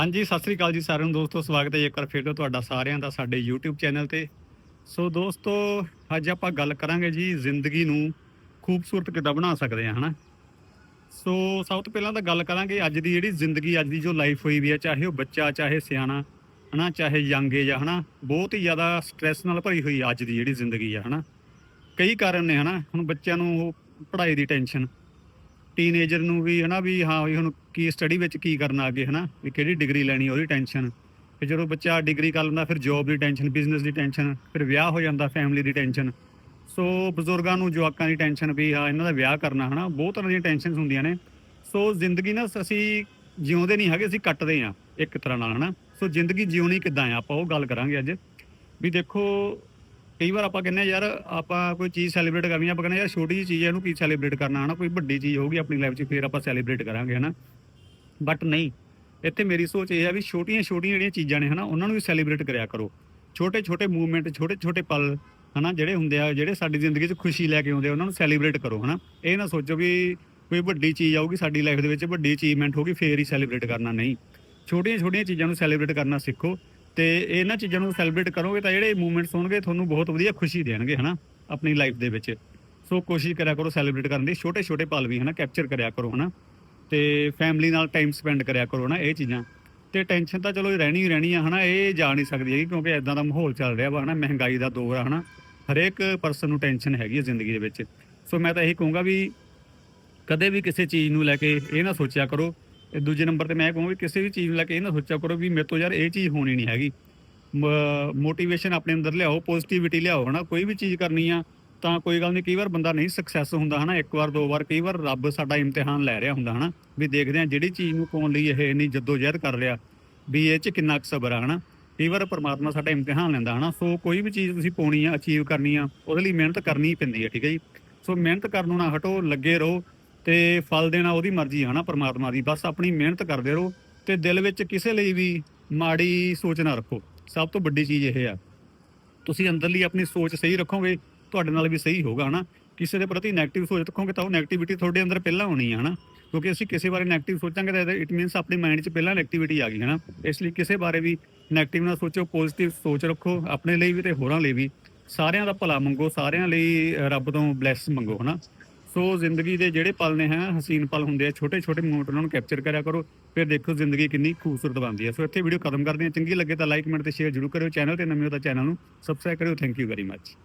ਹਾਂਜੀ, ਸਤਿ ਸ੍ਰੀ ਅਕਾਲ ਜੀ ਸਾਰਿਆਂ ਨੂੰ। ਦੋਸਤੋ, ਸਵਾਗਤ ਹੈ ਇੱਕ ਵਾਰ ਫਿਰ ਤੋਂ ਤੁਹਾਡਾ ਸਾਰਿਆਂ ਦਾ ਸਾਡੇ YouTube ਚੈਨਲ ਤੇ। ਸੋ ਦੋਸਤੋ, ਅੱਜ ਆਪਾਂ ਗੱਲ ਕਰਾਂਗੇ ਜੀ ਜ਼ਿੰਦਗੀ ਨੂੰ ਖੂਬਸੂਰਤ ਕਿੱਦਾਂ ਬਣਾ ਸਕਦੇ ਆ ਹਨਾ? ਸੋ ਸਭ ਤੋਂ ਪਹਿਲਾਂ ਤਾਂ ਗੱਲ ਕਰਾਂਗੇ ਅੱਜ ਦੀ ਜਿਹੜੀ ਜ਼ਿੰਦਗੀ, ਅੱਜ ਦੀ ਜੋ ਲਾਈਫ ਹੋਈ ਵੀ ਆ, ਚਾਹੇ ਉਹ ਬੱਚਾ, ਚਾਹੇ ਸਿਆਣਾ, ਹਨਾ, ਚਾਹੇ ਯੰਗ ਏਜ ਆ, ਹਨਾ? ਬਹੁਤ ਹੀ ਜ਼ਿਆਦਾ ਸਟ੍ਰੈਸ ਨਾਲ ਭਰੀ ਹੋਈ ਅੱਜ ਦੀ ਜਿਹੜੀ ਜ਼ਿੰਦਗੀ ਆ, ਹਨਾ? ਕਈ ਕਾਰਨ ਨੇ, ਹਨਾ? ਹੁਣ ਬੱਚਿਆਂ ਨੂੰ ਉਹ ਪੜ੍ਹਾਈ ਦੀ ਟੈਨਸ਼ਨ ਟੀਨੇਜਰ ਨੂੰ ਵੀ ਹਨਾ ਵੀ ਹਾਂ ਵੀ ਹੁਣ ਕੀ ਸਟੱਡੀ ਵਿੱਚ ਕੀ ਕਰਨਾ ਅੱਗੇ ਹਨਾ, ਵੀ ਕਿਹੜੀ ਡਿਗਰੀ ਲੈਣੀ ਉਹਦੀ ਟੈਨਸ਼ਨ ਫਿਰ ਜਦੋਂ ਬੱਚਾ ਡਿਗਰੀ ਕਰ ਲੈਂਦਾ, ਫਿਰ ਜੌਬ ਦੀ ਟੈਨਸ਼ਨ ਬਿਜ਼ਨਸ ਦੀ ਟੈਨਸ਼ਨ ਫਿਰ ਵਿਆਹ ਹੋ ਜਾਂਦਾ ਫੈਮਿਲੀ ਦੀ ਟੈਨਸ਼ਨ ਸੋ ਬਜ਼ੁਰਗਾਂ ਨੂੰ, ਜਵਾਕਾਂ ਦੀ ਟੈਨਸ਼ਨ ਵੀ ਹਾਂ, ਇਹਨਾਂ ਦਾ ਵਿਆਹ ਕਰਨਾ ਹਨਾ, ਬਹੁਤ ਤਰ੍ਹਾਂ ਦੀਆਂ ਟੈਨਸ਼ਨਸ ਹੁੰਦੀਆਂ ਨੇ। ਸੋ ਜ਼ਿੰਦਗੀ ਨਾ ਅਸੀਂ ਜਿਉਂਦੇ ਨਹੀਂ ਹੈਗੇ, ਅਸੀਂ ਕੱਟਦੇ ਆ ਇੱਕ ਤਰ੍ਹਾਂ ਨਾਲ ਹਨਾ। ਸੋ ਜ਼ਿੰਦਗੀ ਜਿਉਣੀ ਕਿੱਦਾਂ ਆ? ਆਪਾਂ ਉਹ ਗੱਲ ਕਰਾਂਗੇ ਅੱਜ। ਵੀ ਦੇਖੋ ਕਈ ਵਾਰ ਆਪਾਂ ਕਹਿੰਦੇ ਆ, ਯਾਰ ਆਪਾਂ ਕੋਈ ਚੀਜ਼ ਸੈਲੀਬ੍ਰੇਟ ਕਰਨੀ ਆ, ਆਪਾਂ ਕਹਿੰਦੇ ਆ, ਯਾਰ ਛੋਟੀ ਜਿਹੀ ਚੀਜ਼ ਹੈ ਇਹਨੂੰ ਕੀ ਸੈਲੀਬ੍ਰੇਟ ਕਰਨਾ, ਹਨਾ? ਕੋਈ ਵੱਡੀ ਚੀਜ਼ ਹੋਊਗੀ ਆਪਣੀ ਲਾਈਫ 'ਚ, ਫਿਰ ਆਪਾਂ ਸੈਲੀਬ੍ਰੇਟ ਕਰਾਂਗੇ, ਹਨਾ? ਬਟ ਨਹੀਂ, ਇੱਥੇ ਮੇਰੀ ਸੋਚ ਇਹ ਹੈ ਵੀ ਛੋਟੀਆਂ ਛੋਟੀਆਂ ਜਿਹੜੀਆਂ ਚੀਜ਼ਾਂ ਨੇ, ਹਨਾ, ਉਹਨਾਂ ਨੂੰ ਵੀ ਸੈਲੀਬ੍ਰੇਟ ਕਰਿਆ ਕਰੋ। ਛੋਟੇ ਛੋਟੇ ਮੂਵਮੈਂਟ ਛੋਟੇ ਛੋਟੇ ਪਲ, ਹਨਾ, ਜਿਹੜੇ ਹੁੰਦੇ ਆ, ਜਿਹੜੇ ਸਾਡੀ ਜ਼ਿੰਦਗੀ 'ਚ ਖੁਸ਼ੀ ਲੈ ਕੇ ਆਉਂਦੇ ਆ, ਉਹਨਾਂ ਨੂੰ ਸੈਲੀਬ੍ਰੇਟ ਕਰੋ, ਹਨਾ? ਇਹ ਨਾ ਸੋਚੋ ਵੀ ਕੋਈ ਵੱਡੀ ਚੀਜ਼ ਆਊਗੀ, ਸਾਡੀ ਲਾਈਫ ਦੇ ਵਿੱਚ ਵੱਡੀ ਅਚੀਵਮੈਂਟ ਹੋਗੀ ਫੇਰ ਹੀ ਸੈਲੀਬ੍ਰੇਟ ਕਰਨਾ, ਨਹੀਂ। ਛੋਟੀਆਂ ਛੋਟੀਆਂ ਚੀਜ਼ਾਂ ਨੂੰ ਸੈਲੀਬ੍ਰੇਟ ਕਰਨਾ ਸਿੱਖੋ। ਤੇ ਇਹਨਾਂ ਚੀਜ਼ਾਂ ਨੂੰ ਸੈਲੀਬ੍ਰੇਟ ਕਰੋਗੇ ਤਾਂ ਜਿਹੜੇ ਮੂਵਮੈਂਟਸ ਹੋਣਗੇ ਤੁਹਾਨੂੰ ਬਹੁਤ ਵਧੀਆ ਖੁਸ਼ੀ ਦੇਣਗੇ, ਹਨਾ, ਆਪਣੀ ਲਾਈਫ ਦੇ ਵਿੱਚ। ਸੋ ਕੋਸ਼ਿਸ਼ ਕਰਿਆ ਕਰੋ ਸੈਲੀਬ੍ਰੇਟ ਕਰਨ ਦੀ ਛੋਟੇ ਛੋਟੇ ਪਲ ਵੀ, ਹਨਾ ਕੈਪਚਰ ਕਰਿਆ ਕਰੋ, ਹਨਾ। ਤੇ ਫੈਮਿਲੀ ਨਾਲ ਟਾਈਮ ਸਪੈਂਡ ਕਰਿਆ ਕਰੋ ਨਾ ਇਹ ਚੀਜ਼ਾਂ। ਤੇ ਟੈਨਸ਼ਨ ਤਾਂ ਚਲੋ ਰਹਿਣੀ ਹੀ ਰਹਿਣੀ ਆ, ਹਨਾ, ਇਹ ਜਾ ਨਹੀਂ ਸਕਦੀ ਹੈਗੀ ਕਿਉਂਕਿ ਇਦਾਂ ਦਾ ਮਾਹੌਲ ਚੱਲ ਰਿਹਾ ਵਾ, ਹਨਾ, ਮਹਿੰਗਾਈ ਦਾ ਦੌਰ ਆ, ਹਨਾ। ਹਰੇਕ ਪਰਸਨ ਨੂੰ ਟੈਨਸ਼ਨ ਹੈਗੀ ਹੈ ਜ਼ਿੰਦਗੀ ਦੇ ਵਿੱਚ। ਸੋ ਮੈਂ ਤਾਂ ਇਹੀ ਕਹੂੰਗਾ ਵੀ ਕਦੇ ਵੀ ਕਿਸੇ ਚੀਜ਼ ਨੂੰ ਲੈ ਕੇ ਇਹ ਨਾ ਸੋਚਿਆ ਕਰੋ ਤੇ ਦੂਜੇ ਨੰਬਰ ਤੇ ਮੈਂ ਕਹੂੰਗਾ ਵੀ ਕਿਸੇ ਵੀ ਚੀਜ਼ ਨੂੰ ਲੈ ਕੇ ਇਹ ਨਾ ਸੋਚਿਆ ਕਰੋ ਵੀ ਮੇਰੇ ਤੋਂ ਯਾਰ ਇਹ ਚੀਜ਼ ਹੋਣੀ ਨਹੀਂ ਹੈਗੀ। ਮੋਟੀਵੇਸ਼ਨ ਆਪਣੇ ਅੰਦਰ ਲਿਆਓ ਪੋਜ਼ਿਟਿਵਿਟੀ ਲਿਆਓ, ਹਨਾ? ਕੋਈ ਵੀ ਚੀਜ਼ ਕਰਨੀ ਆ ਤਾਂ ਕੋਈ ਗੱਲ ਨਹੀਂ, ਕਈ ਵਾਰ ਬੰਦਾ ਨਹੀਂ ਸਕਸੈਸ ਹੁੰਦਾ, ਹਨਾ? ਇੱਕ ਵਾਰ, ਦੋ ਵਾਰ, ਕਈ ਵਾਰ ਰੱਬ ਸਾਡਾ ਇਮਤਿਹਾਨ ਲੈ ਰਿਹਾ ਹੁੰਦਾ, ਹਨਾ? ਵੀ ਦੇਖਦੇ ਆ ਜਿਹੜੀ ਚੀਜ਼ ਨੂੰ ਪਾਉਣ ਲਈ ਇਹ ਇੰਨੀ ਜਦੋਜਹਿਦ ਕਰ ਰਿਹਾ ਵੀ ਇਹ ਚ ਕਿੰਨਾ ਕੁ ਸਬਰ ਆ, ਹਨਾ? ਕਈ ਵਾਰ ਪਰਮਾਤਮਾ ਸਾਡਾ ਇਮਤਿਹਾਨ ਲੈਂਦਾ, ਹਨਾ? ਸੋ ਕੋਈ ਵੀ ਚੀਜ਼ ਤੁਸੀਂ ਪਾਉਣੀ ਆ ਅਚੀਵ ਕਰਨੀ ਆ, ਉਹਦੇ ਲਈ ਮਿਹਨਤ ਕਰਨੀ ਪੈਂਦੀ ਹੈ ਠੀਕ ਹੈ ਜੀ? ਸੋ ਮਿਹਨਤ ਕਰਨ ਨੂੰ ਨਾ ਹਟੋ, ਲੱਗੇ ਰਹੋ ਤੇ ਫਲ ਦੇਣਾ ਉਹਦੀ ਮਰਜ਼ੀ ਹੈ ਨਾ ਪਰਮਾਤਮਾ ਦੀ। ਬਸ ਆਪਣੀ ਮਿਹਨਤ ਕਰਦੇ ਰਹੋ ਤੇ ਦਿਲ ਵਿੱਚ ਕਿਸੇ ਲਈ ਵੀ ਮਾੜੀ ਸੋਚ ਨਾ ਰੱਖੋ। ਸਭ ਤੋਂ ਵੱਡੀ ਚੀਜ਼ ਇਹ ਆ। ਤੁਸੀਂ ਅੰਦਰਲੀ ਆਪਣੀ ਸੋਚ ਸਹੀ ਰੱਖੋਗੇ, ਤੁਹਾਡੇ ਨਾਲ ਵੀ ਸਹੀ ਹੋਗਾ ਹਨਾ। ਕਿਸੇ ਦੇ ਪ੍ਰਤੀ ਨੈਗੇਟਿਵ ਸੋਚ ਰੱਖੋਗੇ ਤਾਂ ਉਹ 네ਗੇਟਿਵਿਟੀ ਤੁਹਾਡੇ ਅੰਦਰ ਪਹਿਲਾਂ ਹੋਣੀ ਹੈ ਹਨਾ। ਕਿਉਂਕਿ ਅਸੀਂ ਕਿਸੇ ਬਾਰੇ ਨੈਗੇਟਿਵ ਸੋਚਾਂਗੇ ਤਾਂ ਇਟ ਮੀਨਸ ਆਪਣੇ ਮਾਈਂਡ 'ਚ ਪਹਿਲਾਂ 네ਗੇਟਿਵਿਟੀ ਆ ਗਈ, ਹਨਾ। ਇਸ ਲਈ ਕਿਸੇ ਬਾਰੇ ਵੀ ਨੈਗੇਟਿਵ ਨਾ ਸੋਚੋ ਪੋਜ਼ਿਟਿਵ ਸੋਚ ਰੱਖੋ, ਆਪਣੇ ਲਈ ਵੀ ਤੇ ਹੋਰਾਂ ਲਈ ਵੀ। ਸਾਰਿਆਂ ਦਾ ਭਲਾ ਮੰਗੋ, ਸਾਰਿਆਂ ਲਈ ਰੱਬ ਤੋਂ ਬਲੇਸ ਮੰਗੋ, ਹਨਾ। ਸੋ ਜ਼ਿੰਦਗੀ ਦੇ ਜਿਹੜੇ ਪਲ ਨੇ ਹੈ, ਹਸੀਨ ਪਲ ਹੁੰਦੇ ਆ ਛੋਟੇ ਛੋਟੇ ਮੂਮੈਂਟ ਉਹਨਾਂ ਨੂੰ ਕੈਪਚਰ ਕਰਿਆ ਕਰੋ, ਫਿਰ ਦੇਖੋ ਜ਼ਿੰਦਗੀ ਕਿੰਨੀ ਖੂਬਸੂਰਤ ਬਣਦੀ ਹੈ ਸੋ ਇੱਥੇ ਵੀਡੀਓ ਖਤਮ ਕਰਦੇ ਹਾਂ। ਚੰਗੀ ਲੱਗੇ ਤਾਂ ਲਾਈਕ ਕਮੈਂਟ ਤੇ ਸ਼ੇਅਰ ਜ਼ਰੂਰ ਕਰਿਓ। ਚੈਨਲ ਤੇ ਨਵੇਂ ਹੋ ਤਾਂ ਚੈਨਲ ਨੂੰ ਸਬਸਕ੍ਰਾਈਬ ਕਰਿਓ। Thank you very much